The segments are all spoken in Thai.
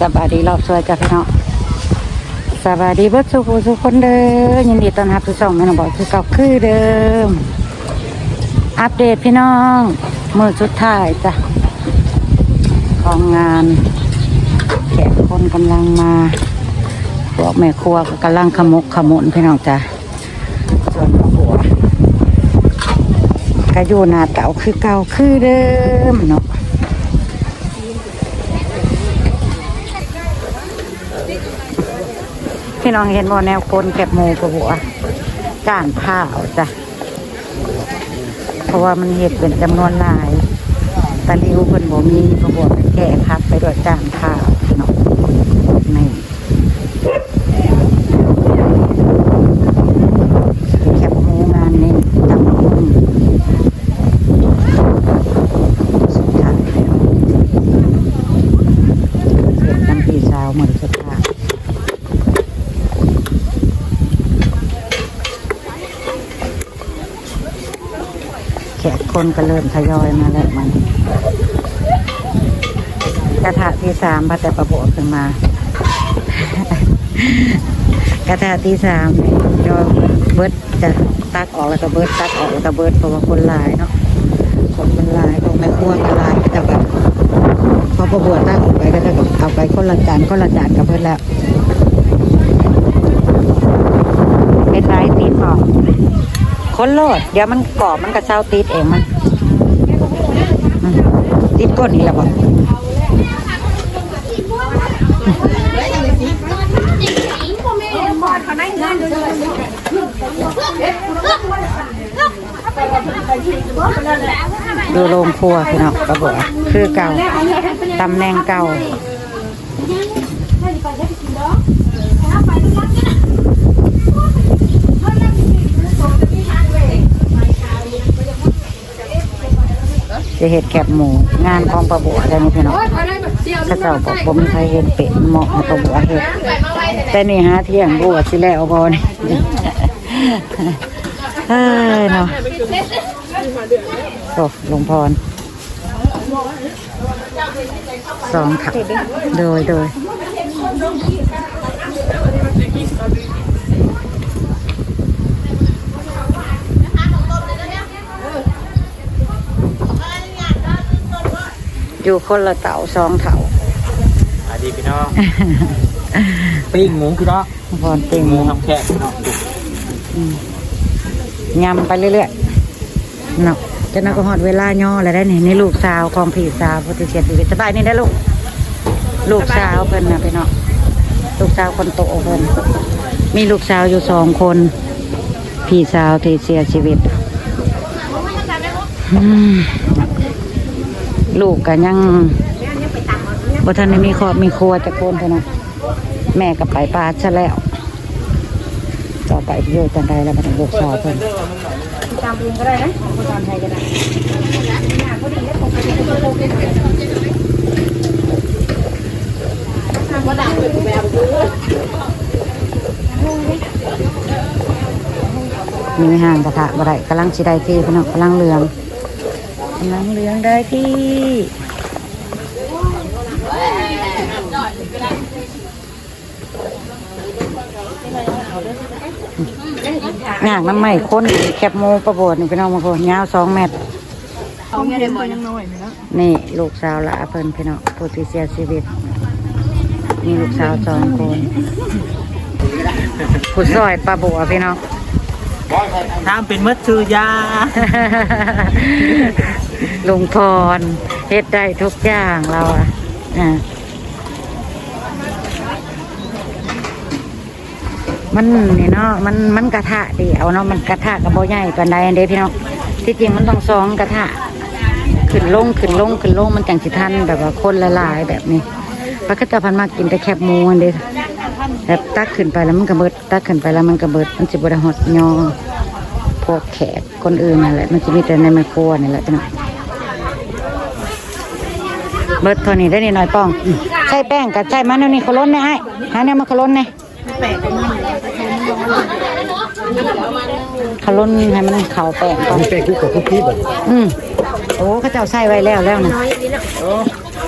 สบายดีรอบสวยจ้ะพี่น้องสบายดีเบิดสุขสุขคนเดิมยินดีต้อนรับทุกช่องแม่น้องบอกคือเก่าคือเดิม อัปเดตพี่น้องมือสุดท้ายจ้ะของงานแขกคนกำลังมาพวกแม่ครัวก็กำลังขมุกขมุนพี่น้องจ้ะส่วนพ่อผัวก็อยู่หน้าเก่าคือเก่าคือเดิมเนาะ พี่น้องเห็นบ่แนวคนเก็บหมูกระบัวก้านผ้าวจ้ะ เพราะว่ามันเห็ดเป็นจำนวนหลายตะลิวเพิ่นบ่มีกระบัวไปแก่ครับไปด้วยก้านผ้าวพี่น้องนี่แคบหมูงานนี้ตำบักหุ่งสุดท้ายแล้วเห็ดน้ำพีสาวมือสุดท้าย แขก คนก็เริ่มทยอยมาแล้วมันกระทะที่สามพระแต่ประโบกขึ้นมา กระทะที่สามยอเบิร์ดจะตักออกแล้วก็เบิร์ดตักออกแล้วก็เบิร์ดเพราะว่าคนหลายเนาะคนมันลายของแม่ครัวมันลายแต่แบบพอประโบตักออกไปก็จะเอาไปคนละจานคนละจานกับเบิร์ดแล้ว เป็นไรตีนบอก คนโลด เดี๋ยวมันกรอบมันกระเช้าติดเองมัน ติดก้นนี่แหละบอกดูโรงครัวพี่น้องกระบอกคือเก่าตำแหน่งเก่า จะเห็ดแคบหมูงานของประบัวได้ไหมพี่น้องข้าเจ้าบอกผมใครเห็ดเป็ดเหมาะประบัวเห็ดแต่นี่หาเที่ยงบัวสิแล้วพอนี่เฮ้ยเนาะโอ้หลวงพรสองถังโดยโดย อยู่คนละเต่าสองเต่าสวัสดีพี่น้องปิ้งหมูพี่น้องพรติงหมูทำแค่พี่น้องยำไปเรื่อยๆเนาะจะนักก็หอดเวลาย่อแล้วได้นี่นี่ลูกสาวของพี่สาวพุทธิเชียรติสบายนี่ได้อลูก ลูกสาวเพิ่นนะพี่เนาะลูกสาวคนโตเพิ่นมีลูกสาวอยู่สองคน พี่สาวที่เสียชีวิตอืม ลูกกันยังบ่ทันได้มีครอบมีครัวจะโคนเท่านะแม่ก็ไปปลาซะแล้ว ต่อไปโยจันไดแล้วมันลูกสาวเพิ่นตามเองก็ได้นะคนตามไทยก็ได้มีห่างกระทะบ่ได้กำลังสิได้ที่พี่น้องกำลังเหลือง กำลังเหลืองได้ที่งากน้ำใหม่ค้นแคบโมประโบดนี่พี่น้องบางคนยาวสองเมตรเอาเงินมายังน้อยนะนี่ลูกสาวหละเพิ่นพี่น้องผู้ที่เสียชีวิตมีลูกสาวสองคนผู้ซอยปลาบัวพี่น้อง ทำเป็นมัดชื่อยา ลุงพรเฮ็ดได้ทุกอย่างเราอะอะมันนี่เนาะมันมันกระทะเดียวเนาะมันกระทะกับโบใหญ่ปานใดอันเด้พี่น้องที่จริงมันต้องสองกระทะขึ้นลงขึ้นลงขึ้นลงมันจังสิทันแบบว่าคนละลายแบบนี้พระคัตพันมากกินแต่แคบหมูอันเด้ แบบตักขึ้นไปแล้วมันกระเบิด ตักขึ้นไปแล้วมันกระเบิด มันสิบไดหดยอพวกแขกคนอื่นนั่นแหละมันจะมีแต่ในไมโครนี่แหละจ้ะเบิดเท่านี้ได้นี่หน่อยป้องอืมใช่แป้งกับใช่มันนี่เขาล้นเนี่ยไอ้หาเนี่ยมาเขาล้นเนี่ยเขาล้นให้มันเข่าแป้งก่อนเป็ดกูกับคุกกี้แบบอืมโอ้เขาเจ้าใส่ไว้แล้วแล้วนะ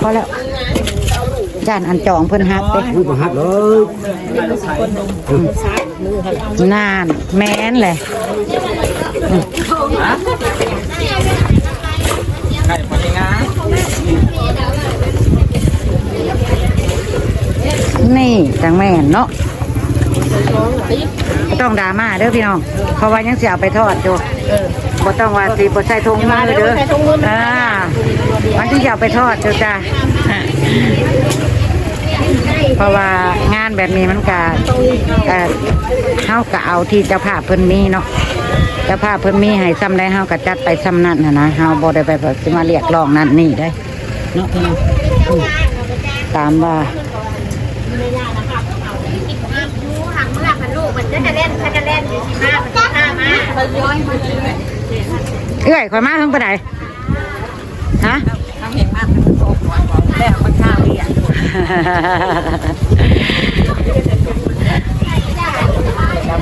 พอแล้ว ย่านอันจองเพิ่นฮักเด้พูดมาฮักเลยนานแม่นเลยไข่ปลาเงานี่จังแม่นเนาะบ่ต้องดราม่าเด้อพี่น้อง เพราะว่ายังสิเอาไปทอดอยู่บ่ต้องว่าสิบ่ใส่ถุงมือเด้ออ่ามันถึงจะเอาไปทอดอยู่จ้า เพราะว่างานแบบนี้มันก็เออเฮาก็เอาที่เจ้าภาพเพิ่นมีเนาะเจ้าภาพเพิ่นมีให้ซ้ำได้เฮาก็จัดไปซ้ำนั่นนะนะเฮาบ่ได้ไปแบบสิมาเรียกร้องนั่นนี่ได้เนาะพี่ตามว่าเมื่อพันลูกมันจะจะเล่นจะจะเล่นอยู่ที่ห้าพันห้ามาเอ้ยข่อยมาทั้งปะไดฮะทำเห็นมากเป็นโซ่หัวแล้วมันข้าวเรียน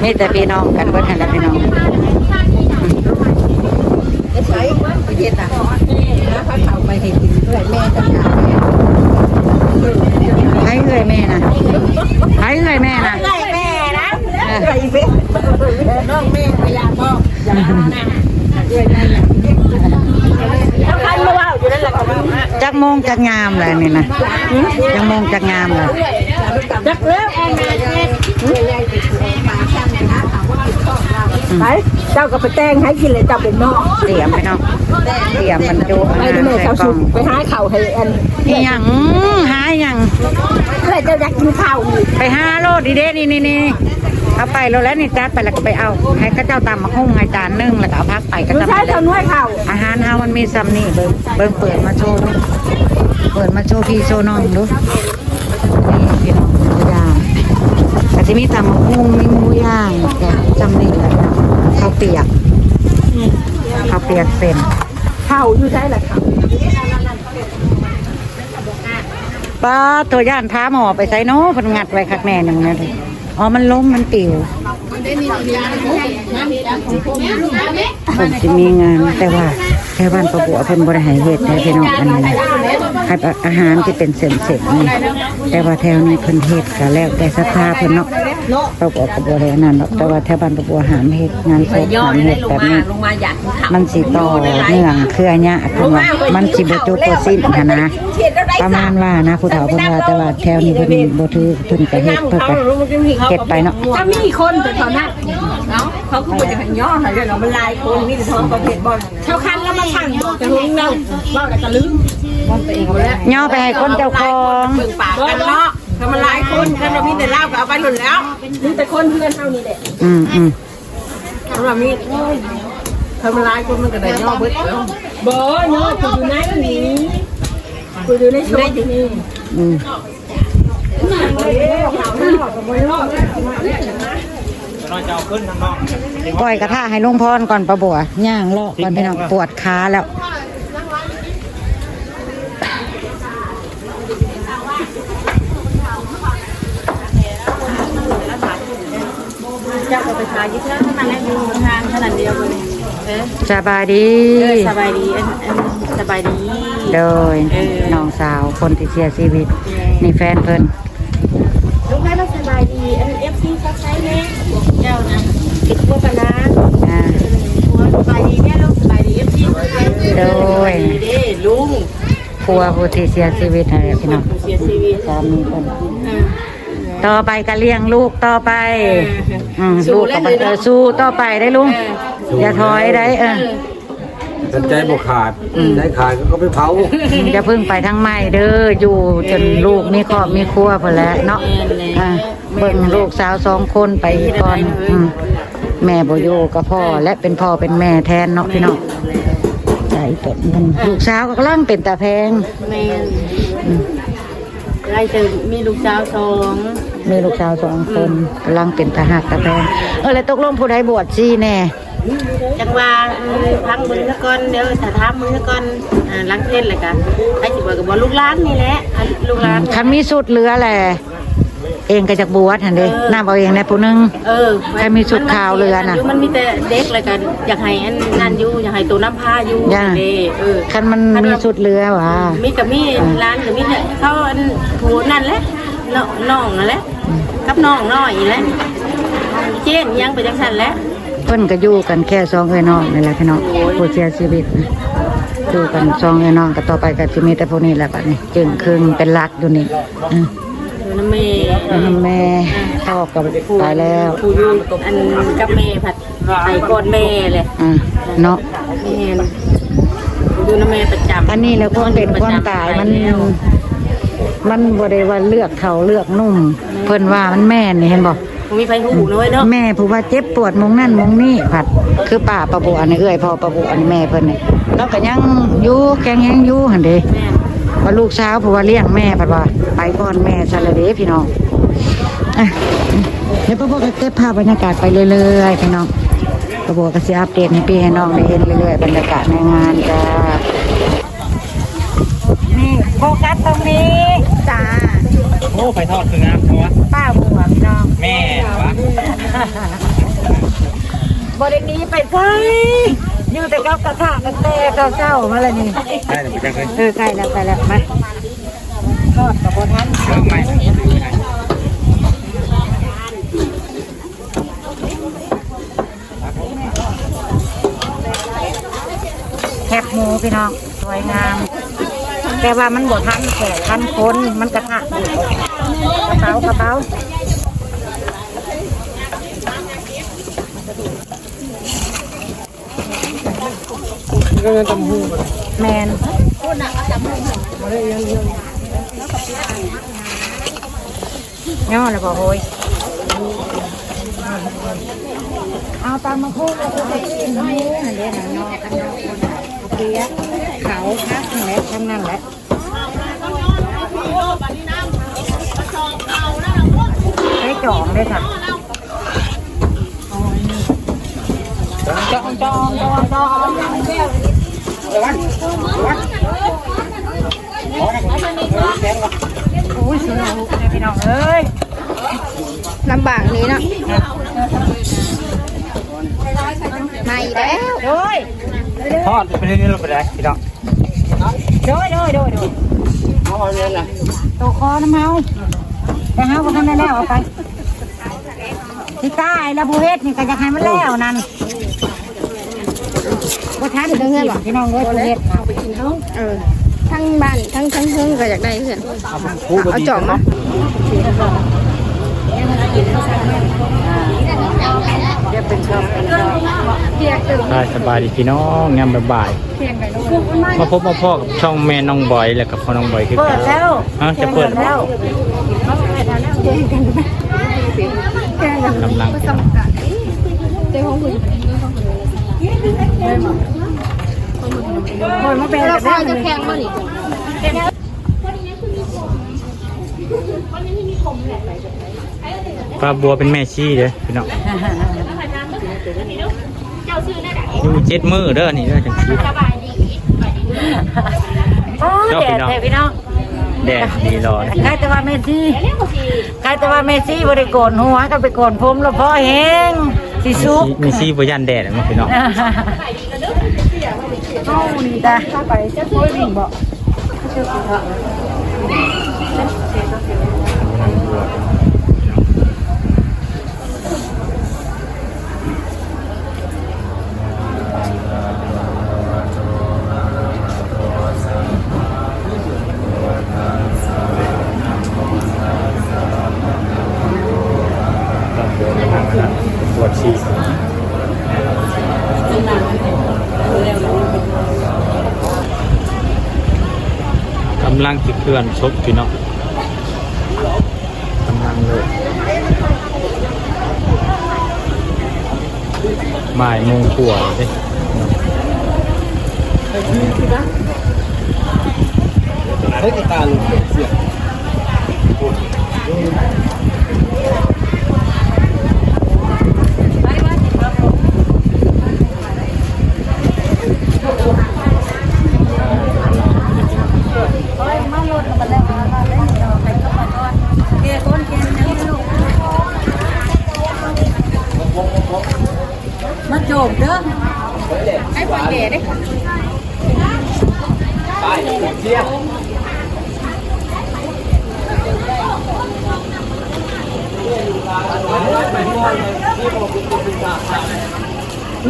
มีแต่พี่น้องกันเบิดหันแหละพี่น้องใช้ไปเย็นอะแล้วเขาเข้าไปเห็นด้วยแม่จัดการให้เอ้ยแม่นะให้เอ้ยแม่นะไล่แม่นะไล่เว้น้องแม่พยายามบอกอย่ามาหน้าด้วยนั่นแห จักโมงจักงามเลยนี่นะจักโมงจักงามเลยจักเร็วไปเจ้าก็ไปแต่งให้กินเลยเจ้าเป็นนองเตรียมพี่น้องเตรียมบรรจุไปดูแม่ใส่เขากล่สุองกไปหาเข่าให้อันอีหยังหาอีหยังอะไรเจ้าอยากกินข้าวไปหาโลดดีเด้นี่นี่นี่ เอาไปโลดแล้วนี่จัดไปแล้วก็ไปเอาให้ข้าเจ้าตำมาหุ้งให้จานหนึงแล้วก็เอาพักไปก็ไม่จะใช่ไปเจ้าน้อยข้าวอาหารเฮามันมีซ้ำนี่เบิ่งเบิ่งเปิดมาโชว์ดูเปิดมาโชว์พี่โชว์น้องดูนี่พี่น้องตัวอย่างอาจจะมีตำมะฮุ่งมีหมูย่างแกะจำนี่แหละข้าวเปียกข้าวเปียกเส้นข้าวอยู่ใช่แหละข้าวป้าตัวย่านท้าหมอไปใส่เนาะเพันงัดไว้คักแน่หนึ่งนะเลย อ๋อ มันล้ม มันปิว ผมจะมีงานแต่ว่าแค่บ้านประบัวเพิ่นบริหารเหตุแต่พี่น้องอันนี้ให้อาหารที่เป็นเส้นเสร็จนี่แต่ว่าแถวนี้เพิ่นเฮ็ดก็แล้วแต่ศรัทธาเพิ่นเนาะประบัวก็บ่ได้อันนั้นหรอกแต่ว่าแถวบ้านประบัวหามเฮ็ดงานศพหามเฮ็ดแบบนี้มันสิต่อเนื่องเครือญาติเพิ่นว่ามันสิบ่จบบ่สิ้นหั้นนะประมาณว่านะผู้เฒ่าเพิ่นว่าแต่ว่าแถวนี้เพิ่นบ่ถือเพิ่นก็เฮ็ดเพิ่นก็เก็บไปเนาะถ้ามีคนแต่ตอนนั้นเนาะเขาก็ควรจะเป็นย่อหน่อยเนาะมันลายคนมีแต่ทองประเภทบอลชาวคันแล้วมาสั่งบอกจะรู้เนาเล่าแต่จะลืมบอลตัวเองแล้วย่อไปให้คนเจ้าของเบิ่งปากกันเนาะถ้ามันลายคนถ้าเรามีแต่เล่าก็เอาไปหลุดแล้วมีแต่คนเพื่อนเท่านี้แหละอืมอืมถ้าเรามีถ้ามันลายคนมันก็ได้ย่อเบิดแล้วบ่ย่อคุณอยู่ไหนนี่คุณอยู่ในชุดนี่อืม น้อยจะเอาขึ้นทางนอกปล่อยกระทะให้ลุงพรก่อนประบัวย่างเลาะก่อนพี่น้องปวดขาแล้วเจ้าก็ไปขายยี่เท่านั้นแหละอยู่ทางขนาดเดียวเลยเออสบายดีสบายดีอันอันสบายดีโดยน้องสาวคนที่เสียชีวิตนี่แฟนเพิ่นลูกค้าเราสบายดีอันเอฟซีซักไซส์เนี่ย เจ้านะติดพวกกันนะอ่าหัวสบายดีเนี่ยลูกสบายดีเอฟซีซักไซส์โดยเด้ลุงครัวผู้ที่เสียชีวิตนั่นแหละพี่น้องเสียชีวิตสามีเพิ่นอ่าต่อไปก็เลี้ยงลูกต่อไปอืมสู้ลูกแล้วก็เลยเอเนาะอสู้ต่อไปได้ลุงอย่าถอยได้เออ สนใจบกขาดใจขาดก็ไปเผาอย่าเพึ่งไปทางไม่เด้ออยู่จนลูกมีครอบมีครัวพอแหล้วเนาะอ่าเบิ่งลูกสาวสองคนไปก่อนอืมแม่บ่อยู่กับพ่อและเป็นพ่อเป็นแม่แทนเนาะพี่น้องใจตนมันลูกสาวก็กำลังเป็นตาแพงแม่ไล่เจอมีลูกสาวสองมีลูกสาวสองคนกำลังเป็นทหารตาแพงเออแล้วตกลงผู้ใดบวชซี่แน่ จังว่าพังมือซะก่อนเดี๋ยวถ้าถามมือซะก่อนอ่าล้างเส้นเลยกันไอ้สิบอกกับว่าลูกหลานนี่แหละอะลูกหลาน คันมีสุดเหลือแหละเองก็จากบวชหันเด้น้ำเอาเองในผู้หนึง เออใครมีชุดขาวเรือน่ะมันมีแต่เด็กเลยกันอยากให้อันนั่นอยู่อยากให้ตัวน้ำผ้าอยู่ย่า เด้เออ คันมันมีชุดเรือว่ะมีกับมีร้านกับมีเนี่ยเขาอันผูนั่นแหละน้องน้องนั่นแหละกับน้องน้อยแหละเจนยังไปจังสันแหล้ว เพิ่นก็อยู่กันแค่สองเอ้ยน้องนี่แหละพี่น้องผู้เสียชีวิตนะอยู่กันสองเอ้ยน้องก็ต่อไปก็สิมีแต่พวกนี้แหละบัดนี้จึงครึ่งเป็นหลักอยู่นี่อืมน้ำเมย์แล้วแม่พ่อก็ตายแล้วผู้อยู่อันกับเมย์ผัดไปก่อนเมย์เลยอ่าเนาะเมย์ดูน้ำเมย์ประจำอันนี้แล้วความเป็นความตายมันมันบ่ได้ว่าเลือกเขาเลือกนุ่ม เพิ่นว่ามันแม่นนี่เห็นบ่ มีไฟหูน้อยเนาะแม่ผู้ว่าเจ็บปวดมงนั่นมงนี่ผัด คือป้าประบัวนี่เอ้ยพ่อประบัวนี่แม่เพิ่นนี่แล้วก็ยังอยู่แกงยังอยู่หั่นเด้แม่ว่าลูกสาวผู้ว่าเลี้ยงแม่ผัดว่าไปก่อนแม่ซะและเด้พี่น้องอะเดี๋ยวป้าบัวก็เก็บภาพบรรยากาศไปเรื่อยๆพี่น้องป้าบัวก็สิอัปเดตให้พี่ให้น้องได้เห็นเรื่อยๆบรรยากาศในงานจ้านี่โฟกัสตรงนี้จ้า โอ้ไฟทอดคืองามเพราะว่าป้าบัวพี่น้องแม่วะบรินี้ไปใช่อยู่แต่กับกระทะกันแต่เจ้าๆมาเลยนี่ได้แต่ไม่ใช่เคยเออใกล้แล้วใกล้แล้วมาทอดกับบทันเริ่มใหม่แคบหมูพี่น้องสวยงาม แต่ว่ามันบดทันแขกทันคนมันกระทะกระเป๋ากระเป๋าแมนย่อเลยบอกโอ้ยเอาตามมาคู่กับตัวเองหมูนั่นเด้หนังนอกกันนอกเปียก เขาพักนั่นแหละทั้งนั้นแหละใช้จองเลยค่ะจองจองจองจองโอ้ยสนุกเลยพี่น้องเอ้ยลำบากนี้นะมาอีกแล้วโดยทอดไปเรื่อยๆไปได้พี่น้อง โดยโดยโดยโดยตัวคอน้ำเมาแต่เฮาก็ทำได้แล้วเอาไปที่ใต้แล้วบูเฮ็ดนี่ก็จะให้มันแล้วนั่นบ่ทันเด้อพี่น้องเอ้ยผู้เฮ็ดน่ะเออทั้งบ้านทั้งทั้งเพิ่งก็อยากได้เพื่อนเอาจอกมาเดี๋ยวเป็นชอบเป็นชอบได้สบายดีพี่น้องงามบ่ายๆ มาพบมาพ่อกับช่องแม่น้องบอยแล้วกับพ่อน้องบอยคือเปิกัดนแล้วอะจะเปิดแล้วกำลังคนมาเป็นแบบนี้จะแข่งมานี่ปลาบัวเป็นแม่ชี้เด้อพี่น้องอยู่เจ็ดมือเด้อนี่เด้อจังซี่ โอ้แดดแท้พี่น้องแดดดีรอนะใครแต่ว่าเมซี่ใครแต่ว่าเมซี่บริโกนหัวก็ไปโกนผมแล้วพ่อแห้งสิซุกมีซี่บ่ยันแดดนะพี่น้องเอ้านี่จ้ะไปจะช่วยวิ่งบ่ปำลังสิเคลื่อนชกพี่น้องกำลังเลยหมายมงขวดเด้เฮ้ยตาลุกเสีย เด้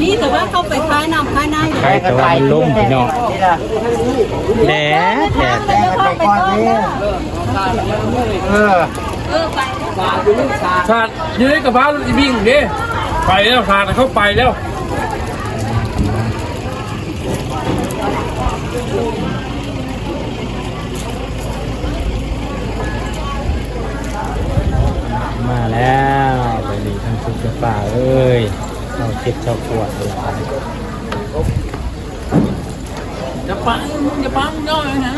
นี่แต่ว่าเขาไปคล้ายน้ำ คล้ายน้ำใครแต่ว่ามันล่มพี่น้องแดดแดดไปก่อนนี่เออชาติยืนกับบ้านอีวิ่งดิไปแล้วชาติเข้าไปแล้วมาแล้วไปดีทั้งทุดกฝ่าเอ้ยเราเจ็บเจ้าปวดเลย ไปจะปังจะปังย่อยนะ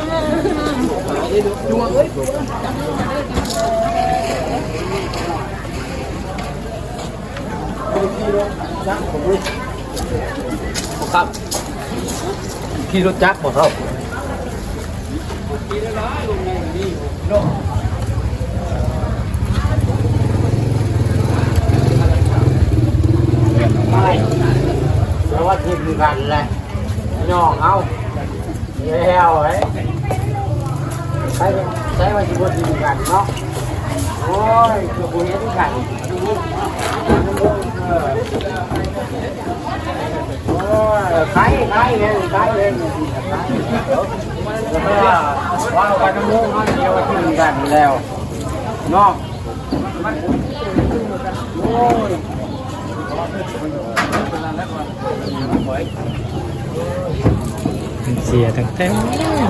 ครับขี่รถจักรบ่ครับไปเพราะว่าทีมกันแหละย่องเอาแล้วเฮ้ยใช้ใช้ว่าทีมทีมกันเนาะโอ้ยคือคุยกันกันโอ้ยใครใครเองใครเองแล้วก็ว่ากันน้ำมูกเขาเดียวว่าทีมกันแล้วเนาะโอ้ย เสียตั้งแต่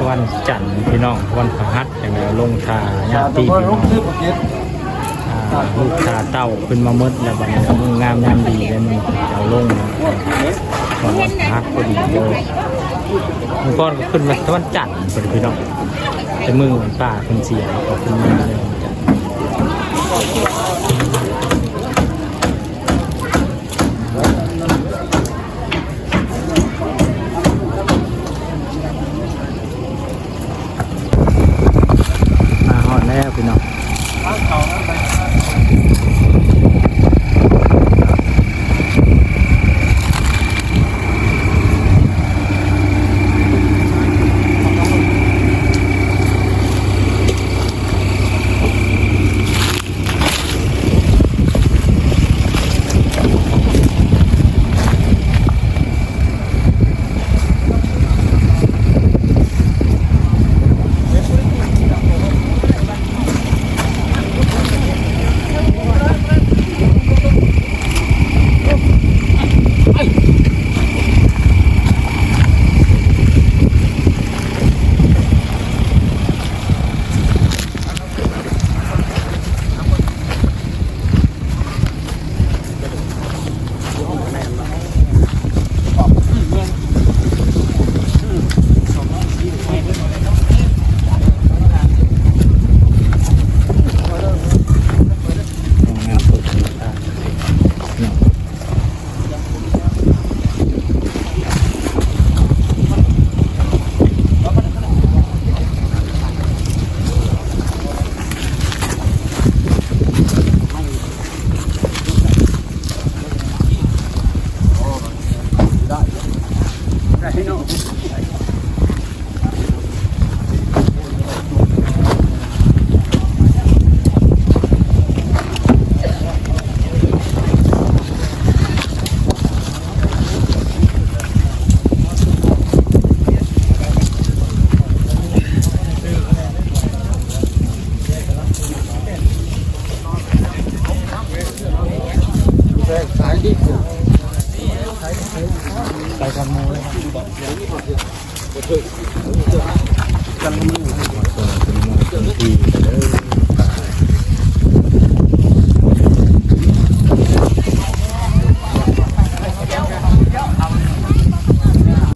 วันจันทร์พี่น้องวันพฤหัสอย่างไรลงทาญาติพี่น้องลูกชาเต้าขึ้นมาเมดแล้วบัดนี้มึงงามยามดีเลยมึงเอาลงวันวันพฤหัสพอดีเลยมึงก้อนก็ขึ้นมาวันจันทร์พอดีพี่น้องแต่มือเหมือนป้าคนเสียก็ขึ้นมาเลยวันจันทร์